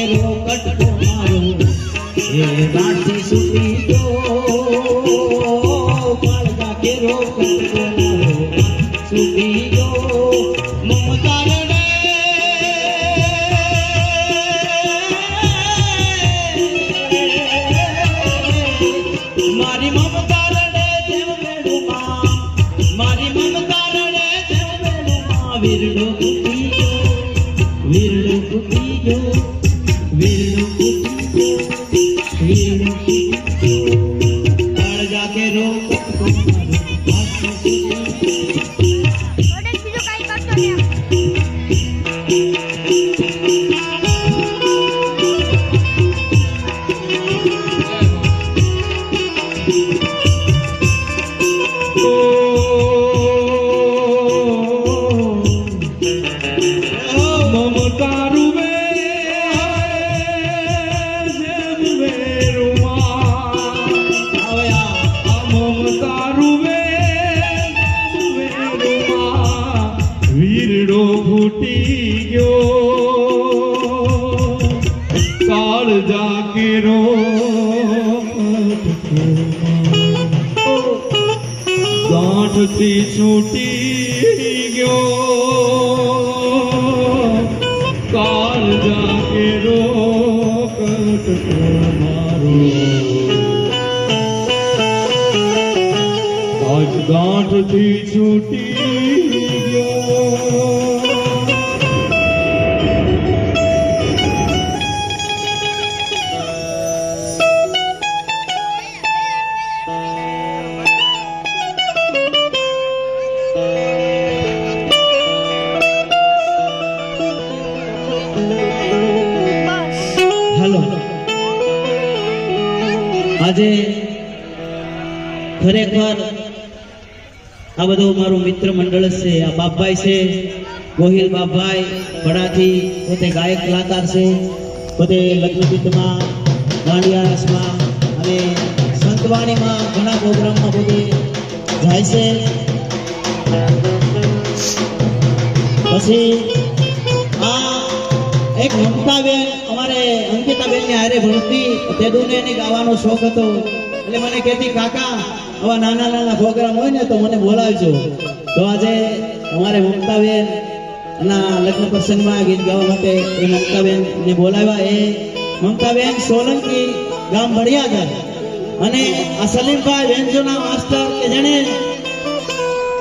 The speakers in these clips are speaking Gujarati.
મારો સુટી ગયો મમતા રડે. મારી મમતા ગાંઠથી છૂટી ગયો. કાલ જાકેરો કટકો મારો. આજ ગાંઠથી છૂટી આજે ખરેખર આ બધું મારું મિત્ર મંડળ છે, આ બાપભાઈ છે, ગોહિલ બાપભાઈ, વડાથી પોતે ગાયક, કલાકાર છે, પોતે લગ્નગીતમાં દાંડિયા રસમાં અને સંતવાણીમાં ઘણા પ્રોગ્રામમાં પોતે જાય છે. પછી આ એક મમતાબેન અમારે અંકિતાબેનની હારે ભણતી તેદુને એને ગાવાનો શોખ હતો. એટલે મને કહેતી, કાકા, આવા નાના નાના પ્રોગ્રામ હોય ને તો મને બોલાવજો. તો આજે અમારે મમતાબેન ના લગ્ન પ્રસંગમાં ગીત ગાવા માટે એ મમતાબેન ને બોલાવ્યા. એ મમતાબેન સોલંકી ગામ ભળિયાદર અને આ સલીમભાઈ વેન્જોના માસ્ટર કે જેણે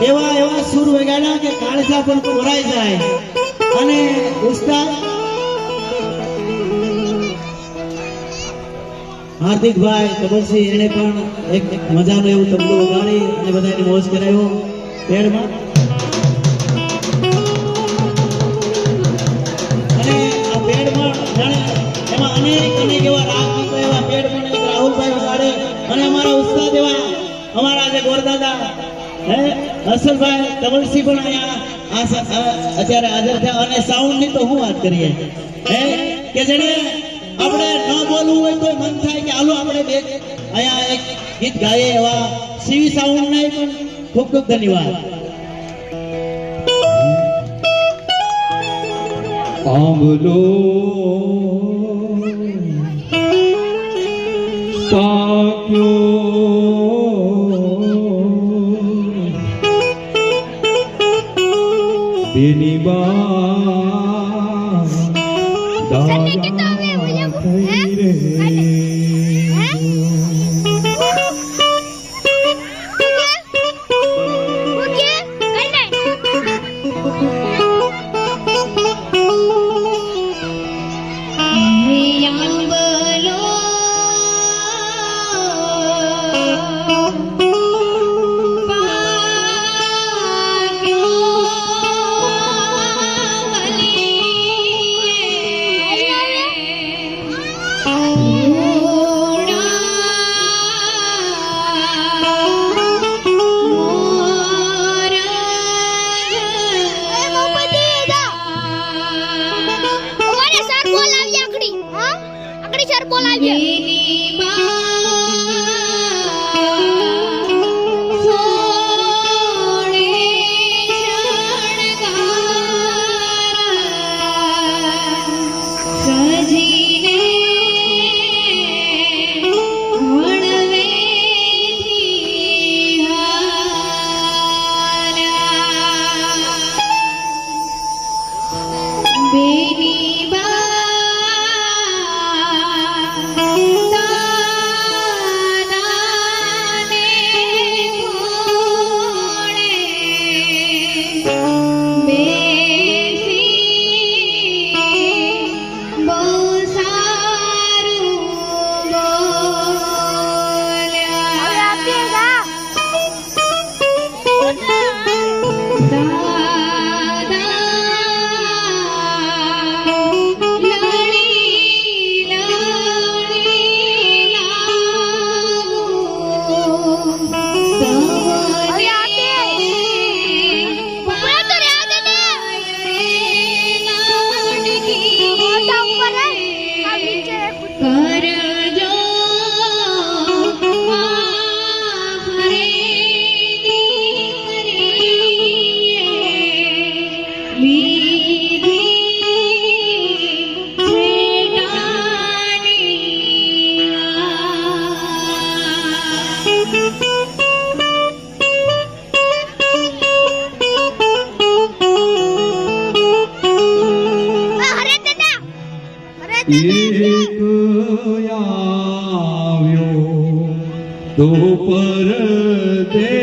એવા એવા સુર વગાડ્યા કે કાળજા પણ ભરાઈ જાય. અને ઉસ્તાદ હાર્દિકભાઈ કબરસિંહ એને પણ એક મજાનું એવું તબલું વગાડી અને બધાને મોજ કરાયો. પેડમાં અને એમાં અનેક અનેક એવા રાગ એવા રાહુલભાઈ વગાડે. અને અમારા ઉસ્તાદ એવા અમારા જે ગોરદાદા, હે અસલભાઈ કબરસિંહ પણ અહીંયા અત્યારે હાજર થયા. અને સાઉન્ડની તો હું વાત કરીએ? હે, કે જેને આપણે ન બોલવું હોય તો મન થાય કે હાલો આપણે બે અહીંયા એક ગીત ગાઈએ એવા સીવી સાઉન્ડ નહીં પણ ખૂબ ખૂબ ધન્યવાદ. આંબલો પાક્યો કીધું હવે દાદા え？એક આવ્યો તો પરદેશી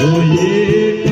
એક આવ્યો